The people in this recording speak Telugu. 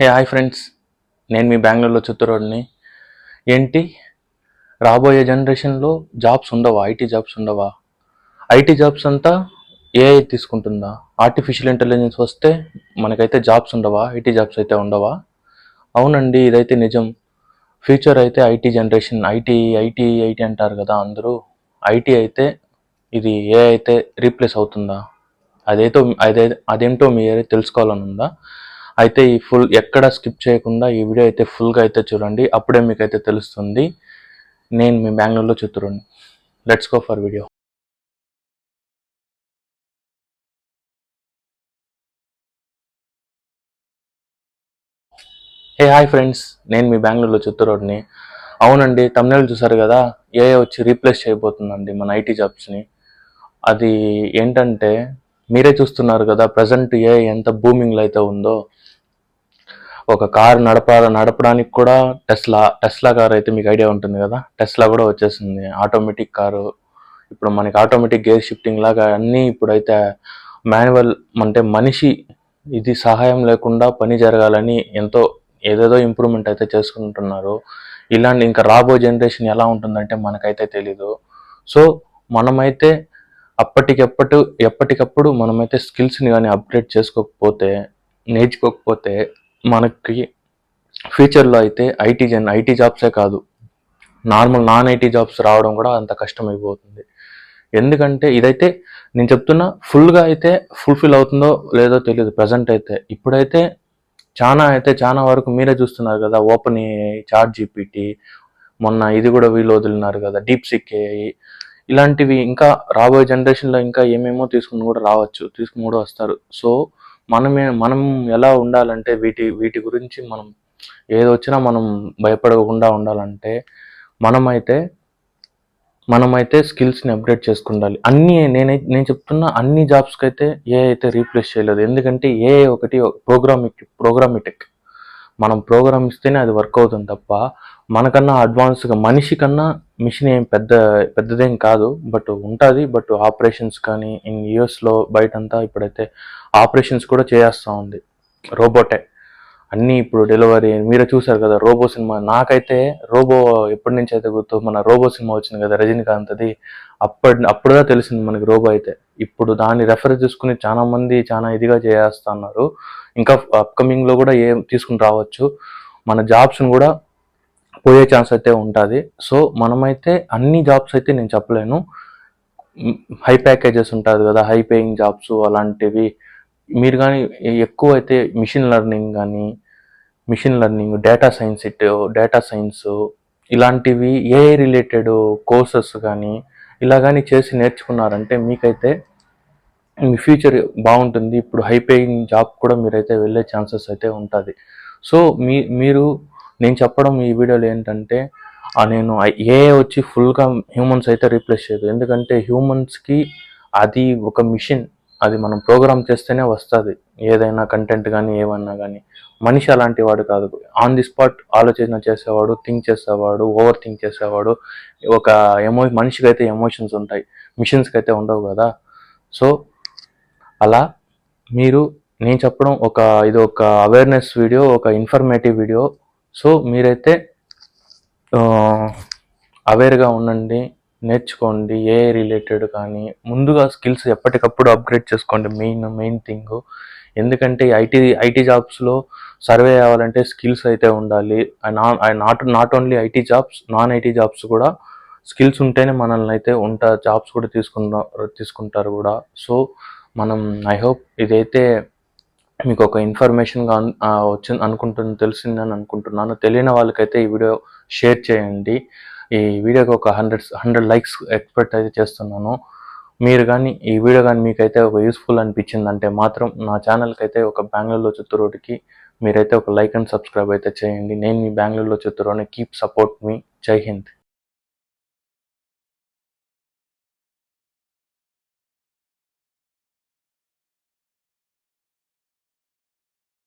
హే హాయ్ ఫ్రెండ్స్ నేను మీ బెంగళూరులో చిత్తూరుని. ఏంటి? రాబోయే జనరేషన్లో జాబ్స్ ఉండవా? ఐటీ జాబ్స్ ఉండవా? ఐటీ జాబ్స్ అంతా ఏఐ తీసుకుంటుందా? ఆర్టిఫిషియల్ ఇంటెలిజెన్స్ వస్తే మనకైతే జాబ్స్ ఉండవా? ఐటీ జాబ్స్ అయితే ఉండవా? అవునండి ఇదైతే నిజం. ఫ్యూచర్ అయితే IT generation IT IT IT అంటారు కదా అందరూ. ఐటీ అయితే ఇది ఏ అయితే రీప్లేస్ అవుతుందా? అదేతో అదే అదేంటో మీరు తెలుసుకోవాలని ఉందా అయితే ఈ ఫుల్ ఎక్కడ స్కిప్ చేయకుండా ఈ వీడియో అయితే ఫుల్గా అయితే చూడండి. అప్పుడే మీకైతే తెలుస్తుంది. నేను మీ బెంగళూరులో చిత్తూరుని. Let's go for video hey hi friends నేను మీ బెంగళూరులో చిత్తూరుని. అవునండి తమిళనాడు చూసారు కదా? ఏఐ వచ్చి రీప్లేస్ చేయబోతుందండి మన ఐటీ జాబ్స్ని అది ఏంటంటే మీరే చూస్తున్నారు కదా ప్రజెంట్ ఏ ఎంత బూమింగ్లో అయితే ఉందో. ఒక కార్ నడపాల నడపడానికి కూడా టెస్లా టెస్లా కార్ అయితే మీకు ఐడియా ఉంటుంది కదా? టెస్లా కూడా వచ్చేసింది. Automatic car. ఇప్పుడు మనకి ఆటోమేటిక్ గేర్ షిఫ్టింగ్ లాగా అన్నీ ఇప్పుడైతే మాన్యువల్ అంటే మనిషి ఇది సహాయం లేకుండా పని జరగాలని ఎంతో ఏదేదో ఇంప్రూవ్మెంట్ అయితే చేసుకుంటున్నారు. ఇలాంటి ఇంకా రాబో జనరేషన్ ఎలా ఉంటుందంటే మనకైతే తెలీదు. సో మనమైతే అప్పటికెప్పటి ఎప్పటికప్పుడు మనమైతే స్కిల్స్ని కానీ అప్గ్రేడ్ చేసుకోకపోతే నేర్చుకోకపోతే మనకి ఫ్యూచర్లో అయితే ఐటీ జన్ ఐటీ జాబ్సే కాదు. నార్మల్ నాన్ ఐటీ జాబ్స్ రావడం కూడా అంత కష్టమైపోతుంది. ఎందుకంటే ఇదైతే నేను చెప్తున్నా ఫుల్గా అయితే ఫుల్ఫిల్ అవుతుందో లేదో తెలియదు ప్రజెంట్ అయితే. ఇప్పుడైతే చాలా అయితే చాలా వరకు మీరే చూస్తున్నారు కదా ఓపెన్ చార్ట్ జీపీటీ మొన్న ఇది కూడా వీళ్ళు వదిలినారు కదా డీప్ సిక్ ఇలాంటివి ఇంకా రాబోయే జనరేషన్లో ఇంకా ఏమేమో తీసుకుని కూడా రావచ్చు తీసుకుని కూడా వస్తారు. సో మనమే మనం ఎలా ఉండాలంటే వీటి వీటి గురించి మనం ఏది వచ్చినా మనం భయపడకుండా ఉండాలంటే మనమైతే మనమైతే స్కిల్స్ని అప్గ్రేడ్ చేసుకుండాలి. అన్ని నేనైతే నేను చెప్తున్నా అన్ని జాబ్స్కి అయితే ఏ అయితే రీప్లేస్ చేయలేదు. ఎందుకంటే ఏ ఒకటి ప్రోగ్రామిక్ ప్రోగ్రామిటిక్. మనం ప్రోగ్రామ్ ఇస్తేనే అది వర్క్ అవుతుంది తప్ప మనకన్నా అడ్వాన్స్గా మనిషి కన్నా మిషన్ ఏం పెద్ద పెద్దదేం కాదు. బట్ ఉంటుంది. బట్ ఆపరేషన్స్ కానీ ఇన్ యూఎస్లో బయటంతా ఇప్పుడైతే ఆపరేషన్స్ కూడా చేస్తూ ఉంది. రోబోటే అన్నీ ఇప్పుడు డెలివరీ మీరే చూసారు కదా రోబో సినిమా. నాకైతే రోబో ఎప్పటి నుంచి అయితే గుర్తు మన రోబో సినిమా వచ్చింది కదా రజనీకాంత్ అది అప్పటి అప్పుడుగా తెలిసింది మనకి రోబో అయితే. ఇప్పుడు దాన్ని రెఫర్ చేసుకుని చాలా మంది చాలా ఇదిగా చేస్తున్నారు. ఇంకా అప్కమింగ్లో కూడా ఏం తీసుకుని రావచ్చు. మన జాబ్స్ని కూడా పోయే ఛాన్స్ అయితే ఉంటుంది. సో మనమైతే అన్ని జాబ్స్ అయితే నేను చెప్పలేను. హై ప్యాకేజెస్ ఉంటుంది కదా హై పేయింగ్ జాబ్స్ అలాంటివి. మీరు కానీ ఎక్కువ అయితే మిషన్ లెర్నింగ్ కానీ machine learning data science data science ఇలాంటివి ఏ రిలేటెడ్ కోర్సెస్ కానీ ఇలా కానీ చేసి నేర్చుకున్నారంటే మీకైతే మీ ఫ్యూచర్ బాగుంటుంది. ఇప్పుడు హై పేయింగ్ జాబ్ కూడా మీరైతే వెళ్ళే ఛాన్సెస్ అయితే ఉంటుంది. సో మీ మీరు నేను చెప్పడం ఈ వీడియోలో ఏంటంటే నేను ఏ వచ్చి ఫుల్గా హ్యూమన్స్ అయితే రీప్లేస్ చేయదు. ఎందుకంటే హ్యూమన్స్కి అది ఒక మిషన్ అది మనం ప్రోగ్రామ్ చేస్తేనే వస్తుంది. ఏదైనా కంటెంట్ కానీ ఏమన్నా కానీ మనిషి అలాంటి వాడు కాదు. ఆన్ ది స్పాట్ ఆలోచన చేసేవాడు థింక్ చేసేవాడు ఓవర్ థింక్ చేసేవాడు. ఒక ఎమో మనిషికి అయితే ఎమోషన్స్ ఉంటాయి. మిషన్స్కి అయితే ఉండవు కదా. సో అలా మీరు నేను చెప్పడం ఒక ఇది ఒక అవేర్నెస్ వీడియో ఒక ఇన్ఫర్మేటివ్ వీడియో సో మీరైతే అవేర్గా ఉండండి. నేర్చుకోండి ఏ రిలేటెడ్ కానీ ముందుగా స్కిల్స్ ఎప్పటికప్పుడు అప్గ్రేడ్ చేసుకోండి. మెయిన్ మెయిన్ థింగ్ ఎందుకంటే ఐటీ ఐటీ జాబ్స్లో సర్వే అవ్వాలంటే స్కిల్స్ అయితే ఉండాలి. Not not only IT jobs non IT jobs కూడా స్కిల్స్ ఉంటేనే మనల్ని అయితే ఉంటా జాబ్స్ కూడా తీసుకున్న తీసుకుంటారు కూడా. సో మనం ఐ హోప్ ఇదైతే మీకు ఒక ఇన్ఫర్మేషన్గా వచ్చింది అనుకుంటుంది తెలిసిందని అనుకుంటున్నాను. తెలియని వాళ్ళకైతే ఈ వీడియో షేర్ చేయండి. ఈ వీడియోకి ఒక హండ్రెడ్ హండ్రెడ్ లైక్స్ ఎక్స్పెక్ట్ అయితే చేస్తున్నాను. మీరు కానీ ఈ వీడియో కానీ మీకైతే ఒక యూస్ఫుల్ అనిపించిందంటే మాత్రం నా ఛానల్కి అయితే ఒక బెంగళూరులో చిత్తూరుడికి మీరైతే ఒక లైక్ అండ్ సబ్స్క్రైబ్ అయితే చేయండి. నేను మీ బెంగళూరులో చిత్తూరుని కీప్ సపోర్ట్ మీ జై హింద్.